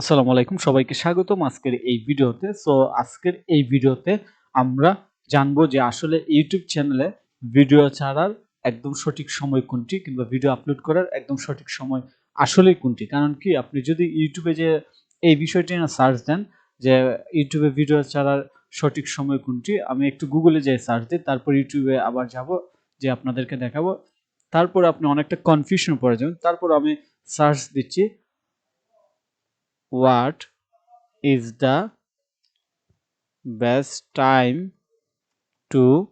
আসসালামু আলাইকুম। সবাইকে স্বাগতম আজকের এই ভিডিওতে। সো আজকের এই ভিডিওতে আমরা জানব যে আসলে ইউটিউব চ্যানেলে ভিডিও ছাড়ার একদম সঠিক সময় কোনটি কিংবা ভিডিও আপলোড করার একদম সঠিক সময় আসলেই কোনটি। কারণ কি? আপনি যদি ইউটিউবে যে এই বিষয়টি না সার্চ দেন যে ইউটিউবে ভিডিও ছাড়ার সঠিক সময় কোনটি, আমি একটু গুগলে যাই সার্চ দিই, তারপর ইউটিউবে আবার যাব, যে আপনাদেরকে দেখাবো। তারপর আপনি অনেকটা কনফিউশন পড়ে যাবেন। তারপর আমি সার্চ দিচ্ছি what is the best time to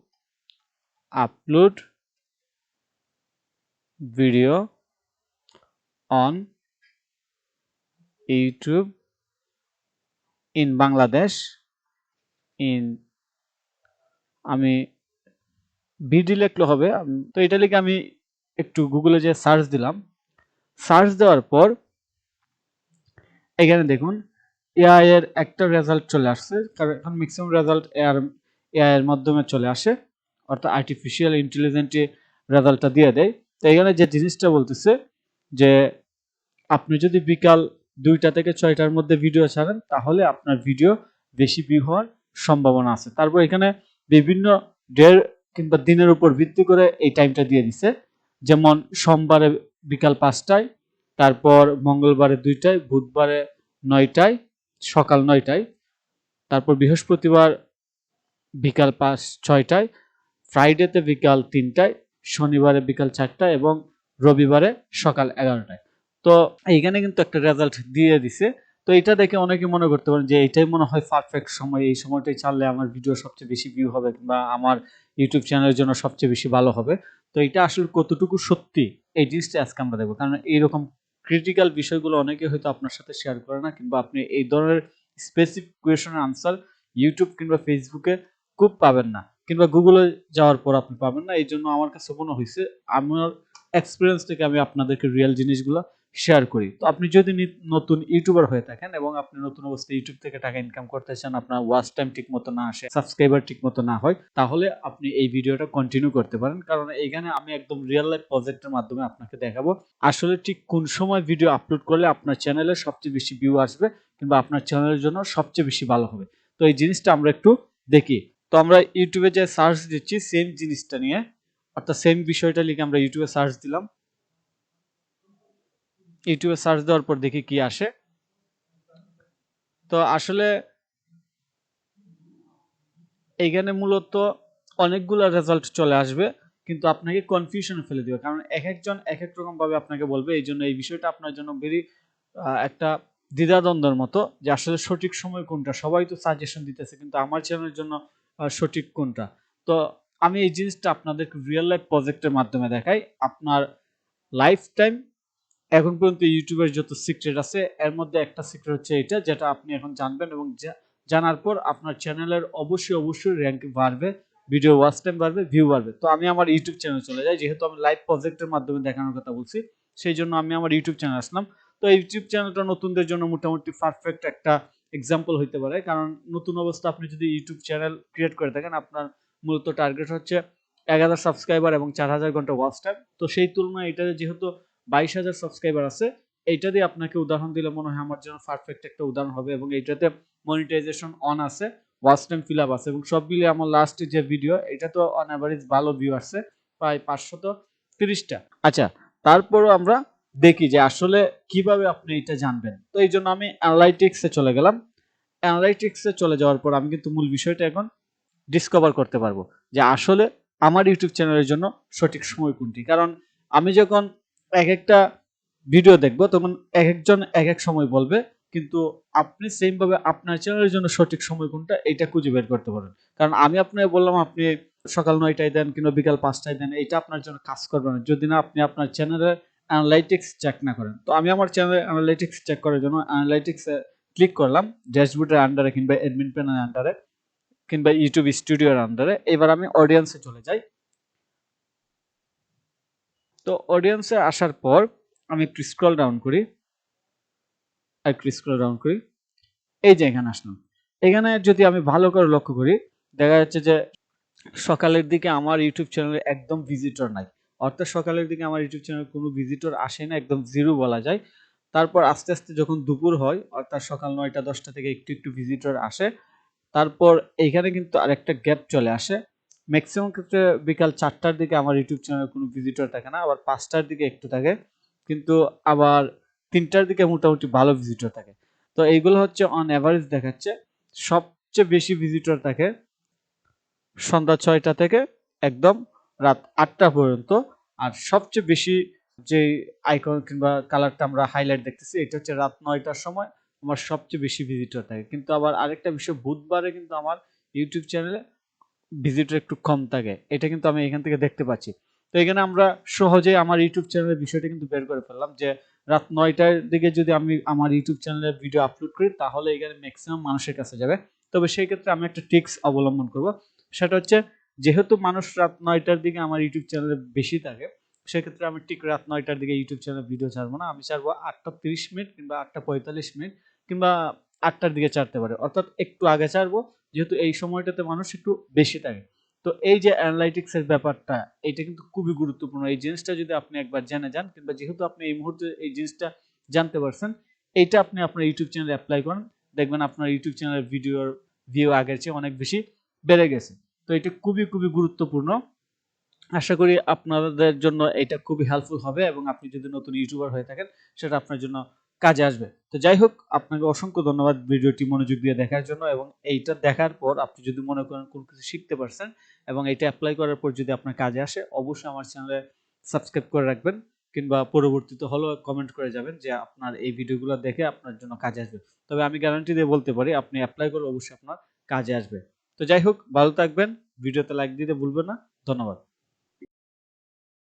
upload video on youtube in bangladesh in আমি বিডি লিখলে হবে তো এটা লিখে আমি একটু গুগলে যে সার্চ দিলাম সার্চ দেওয়ার পর এখানে দেখুন এআই এর একটা রেজাল্ট চলে আসছে, কারণ এখন ম্যাক্সিমাম রেজাল্ট এআর এআই এর মাধ্যমে চলে আসে, অর্থাৎ আর্টিফিশিয়াল ইন্টেলিজেন্টে রেজাল্টটা দিয়ে দেয়। তো এখানে যে জিনিসটা বলতেছে, যে আপনি যদি বিকাল দুইটা থেকে ছয়টার মধ্যে ভিডিও ছাড়েন, তাহলে আপনার ভিডিও বেশি ভিউ হওয়ার সম্ভাবনা আছে। তারপর এখানে বিভিন্ন ডের কিংবা দিনের উপর ভিত্তি করে এই টাইমটা দিয়ে দিছে। যেমন সোমবারে বিকাল পাঁচটায় তারপর মঙ্গলবারে দুইটায়, বুধবারে নয়টায়, সকাল নয়টায়, তারপর বৃহস্পতিবার বিকাল পাঁচ, ছয়টায়, ফ্রাইডেতে বিকাল তিনটায়, শনিবারে বিকাল চারটায় এবং রবিবারে সকাল এগারোটায়। তো এইখানে কিন্তু একটা রেজাল্ট দিয়ে দিছে। তো এটা দেখে অনেকে মনে করতে পারেন যে এটাই মনে হয় পারফেক্ট সময়, এই সময়টাই ছাড়লে আমার ভিডিও সবচেয়ে বেশি ভিউ হবে কিংবা আমার ইউটিউব চ্যানেলের জন্য সবচেয়ে বেশি ভালো হবে। তো এটা আসলে কতটুকু সত্যি, এই জিনিসটা আজকে আমরা দেখব। কারণ এইরকম ক্রিটিক্যাল বিষয়গুলো অনেকে হয়তো আপনার সাথে শেয়ার করে না কিংবা আপনি এই ধরনের স্পেসিফিক কোয়েশনের আনসার ইউটিউব কিংবা ফেসবুকে খুব পাবেন না কিংবা গুগলে যাওয়ার পর আপনি পাবেন না। এই জন্য আমার কাছে মনে হয়েছে আমার এক্সপিরিয়েন্স থেকে আমি আপনাদেরকে রিয়েল জিনিসগুলো শেয়ার করি। তো আপনি যদি নতুন ইউটিউবার হয়ে থাকেন এবং আপনি নতুন অবস্থায় ইউটিউব থেকে টাকা ইনকাম করতে চান, আপনার ওয়াচ টাইম ঠিক মতো না আসে সাবস্ক্রাইবার ঠিক মতো না হয়, তাহলে আপনি এই ভিডিওটা কন্টিনিউ করতে পারেন। কারণ এইখানে আমি একদম রিয়েল লাইফ প্রজেক্টের মাধ্যমে আপনাকে দেখাবো। আসলে ঠিক কোন সময় ভিডিও আপলোড করলে আপনার চ্যানেলে সবচেয়ে বেশি ভিউ আসবে কিংবা আপনার চ্যানেলের জন্য সবচেয়ে বেশি ভালো হবে। তো এই জিনিসটা আমরা একটু দেখি। তো আমরা ইউটিউবে যে সার্চ দিচ্ছি সেম জিনিসটা নিয়ে, অর্থাৎ সেম বিষয়টা লিখে আমরা ইউটিউবে সার্চ দিলাম। ইউটিউবে সার্চ দেওয়ার পর দেখি কি আসে। তো আসলে এইখানে মূলত অনেকগুলো রেজাল্ট চলে আসবে, কিন্তু আপনাকে কনফিউশনে ফেলে দিবে। কারণ এক একজন এক এক রকম ভাবে আপনাকে বলবে, এই জন্য এই বিষয়টা আপনার জন্য ভেরি একটা দ্বিধাদ্বন্দ্বের মতো যে আসলে সঠিক সময় কোনটা। সবাই তো সাজেশন দিতেছে, কিন্তু আমার চ্যানেলের জন্য সঠিক কোনটা? তো আমি এই জিনিসটা আপনাদেরকে রিয়েল লাইফ প্রজেক্টের মাধ্যমে দেখাই। আপনার লাইফ টাইম এখন পর্যন্ত ইউটিউবের যত সিক্রেট আছে, এর মধ্যে একটা সিক্রেট হচ্ছে এটা যেটা আপনি এখন জানবেন এবং জানার পর আপনার চ্যানেলের অবশ্যই অবশ্যই র্যাঙ্ক বাড়বে ভিডিও ওয়াচ টাইম বাড়বে ভিউ বাড়বে। তো আমি আমার ইউটিউব চ্যানেল চলে যাই, যেহেতু আমি লাইভ প্রজেক্টের মাধ্যমে দেখানোর কথা বলছি, সেই জন্য আমি আমার ইউটিউব চ্যানেল আসলাম। তো ইউটিউব চ্যানেলটা নতুনদের জন্য মোটামুটি পারফেক্ট একটা এক্সাম্পল হইতে পারে, কারণ নতুন অবস্থা আপনি যদি ইউটিউব চ্যানেল ক্রিয়েট করে থাকেন, আপনার মূলত টার্গেট হচ্ছে এক হাজার সাবস্ক্রাইবার এবং চার হাজার ঘণ্টা ওয়াচ টাইম তো সেই তুলনায় এটা যেহেতু বাইশ হাজার সাবস্ক্রাইবার আছে। এইটা দিয়ে আপনাকে উদাহরণ দিলে মনে হয় আমার জন্য পারফেক্ট একটা উদাহরণ হবে এবং এইটাতে মনিটাইজেশন অন আছে ওয়াচ টাইম ফিল আপ আছে এবং সব মিলিয়ে আমার লাস্ট যে ভিডিও এটা তো অন অ্যাভারেজ ভালো ভিউ আসছে, প্রায় পাঁচশত তিরিশটা। আচ্ছা তারপরও আমরা দেখি যে আসলে কীভাবে আপনি এটা জানবেন। তো এই জন্য আমি অ্যানালাইটিক্সে চলে গেলাম। অ্যানালাইটিক্সে চলে যাওয়ার পর আমি কিন্তু মূল বিষয়টা এখন ডিসকভার করতে পারব যে আসলে আমার ইউটিউব চ্যানেলের জন্য সঠিক সময় কোনটি। কারণ আমি যখন এক একটা ভিডিও দেখব, তখন এক একজন এক এক সময় বলবে, কিন্তু আপনি সেম ভাবে আপনার চ্যানেলের জন্য সঠিক সময় কোনটা এটা খুঁজে বের করতে পারেন। কারণ আমি আপনাকে বললাম, আপনি সকাল নয়টায় দেন কিংবা বিকাল পাঁচটায় দেন এটা আপনার জন্য কাজ করবে না। যদি না, আপনি আপনার চ্যানেলের অ্যানালাইটিক্স চেক না করেন। তো আমি আমার চ্যানেলের অ্যানালাইটিক্স চেক করার জন্য অ্যানালাইটিক্সে ক্লিক করলাম ড্যাশবোর্ডের আন্ডারে কিংবা অ্যাডমিন প্যানেলের আন্ডারে কিংবা ইউটিউব স্টুডিওর আন্ডারে এবার আমি অডিয়েন্সে চলে যাই। তো অডিয়েন্সে আসার পর আমি একটু স্ক্রল ডাউন করি। আর একটু স্ক্রল ডাউন করি। এই যে এখানে আসলাম। এখানে যদি আমি ভালো করে লক্ষ্য করি, দেখা যাচ্ছে যে সকালের দিকে আমার ইউটিউব চ্যানেলে একদম ভিজিটর নাই। অর্থাৎ সকালের দিকে আমার ইউটিউব চ্যানেলে কোনো ভিজিটর আসে না, একদম জিরো বলা যায়। তারপর আস্তে আস্তে যখন দুপুর হয়, অর্থাৎ সকাল নয়টা দশটা থেকে একটু একটু ভিজিটর আসে। তারপর এইখানে কিন্তু আরেকটা গ্যাপ চলে আসে। ম্যাক্সিমাম ক্ষেত্রে বিকাল চারটার দিকে আমার ইউটিউব চ্যানেলে কোনো ভিজিটর থাকে না, আবার পাঁচটার দিকে একটু থাকে, কিন্তু আবার তিনটার দিকে মোটামুটি ভালো ভিজিটর থাকে। তো এইগুলো হচ্ছে অন অ্যাভারেজ দেখাচ্ছে। সবচেয়ে বেশি ভিজিটর থাকে সন্ধ্যা ছয়টা থেকে একদম রাত আটটা পর্যন্ত। আর সবচেয়ে বেশি যে আইকন কিংবা কালারটা আমরা হাইলাইট দেখতেছি, এটা হচ্ছে রাত নয়টার সময় আমার সবচেয়ে বেশি ভিজিটর থাকে। কিন্তু আবার আরেকটা বিষয়, বুধবারে কিন্তু আমার ইউটিউব চ্যানেলে ভিজিটর একটু কম থাকে। এটা কিন্তু আমি এখান থেকে দেখতে পাচ্ছি। তো এখানে আমরা সহজে আমার ইউটিউব চ্যানেলের বিষয়টা কিন্তু বের করে ফেললাম যে, রাত নয়টার দিকে যদি আমি আমার ইউটিউব চ্যানেলে ভিডিও আপলোড করি, তাহলে এখানে ম্যাক্সিমাম মানুষের কাছে যাবে। তবে সেই ক্ষেত্রে আমি একটা টিক্স অবলম্বন করব। সেটা হচ্ছে, যেহেতু মানুষ রাত নয়টার দিকে আমার ইউটিউব চ্যানেলে বেশি থাকে, সেক্ষেত্রে আমি ঠিক রাত নয়টার দিকে ইউটিউব চ্যানেলে ভিডিও ছাড়বো না। আমি ছাড়বো আটটা তিরিশ মিনিট কিংবা আটটা পঁয়তাল্লিশ মিনিট কিংবা আটটার দিকে ছাড়তে পারে। অর্থাৎ একটু আগে ছাড়বো যেহেতু এই সময়টাতে মানুষ একটু বেশি থাকে। তো এই যে অ্যানালাইটিক্স এর ব্যাপারটা, এটা কিন্তু খুবই গুরুত্বপূর্ণ। এই জিনিসটা যদি আপনি একবার জেনে যান, কিংবা যেহেতু আপনি এই মুহূর্তে এই জিনিসটা জানতে পারছেন, এইটা আপনি আপনার ইউটিউব চ্যানেলে অ্যাপ্লাই করেন। দেখবেন আপনার ইউটিউব চ্যানেলের ভিডিওর ভিউ আগের চেয়ে অনেক বেশি বেড়ে গেছে। তো এটা খুবই খুবই গুরুত্বপূর্ণ। আশা করি আপনাদের জন্য এটা খুবই হেল্পফুল হবে এবং আপনি যদি নতুন ইউটিউবার হয়ে থাকেন, সেটা আপনার জন্য কাজে আসবে। তো যাই হোক, আপনাকে অসংখ্য ধন্যবাদ ভিডিওটি মনোযোগ দিয়ে দেখার জন্য এবং এইটা দেখার পর আপনি যদি মনে করেন কোনো কিছু শিখতে পারছেন এবং এটা অ্যাপ্লাই করার পর যদি আপনার কাজে আসে, অবশ্যই আমার চ্যানেলে সাবস্ক্রাইব করে রাখবেন কিংবা পরবর্তীতে হলেও কমেন্ট করে যাবেন যে আপনার এই ভিডিওগুলো দেখে আপনার জন্য কাজে আসবে। তবে আমি গ্যারান্টি দিয়ে বলতে পারি, আপনি অ্যাপ্লাই করলে অবশ্যই আপনার কাজে আসবে। তো যাই হোক, ভালো থাকবেন, ভিডিওতে লাইক দিতে ভুলবেন না, ধন্যবাদ।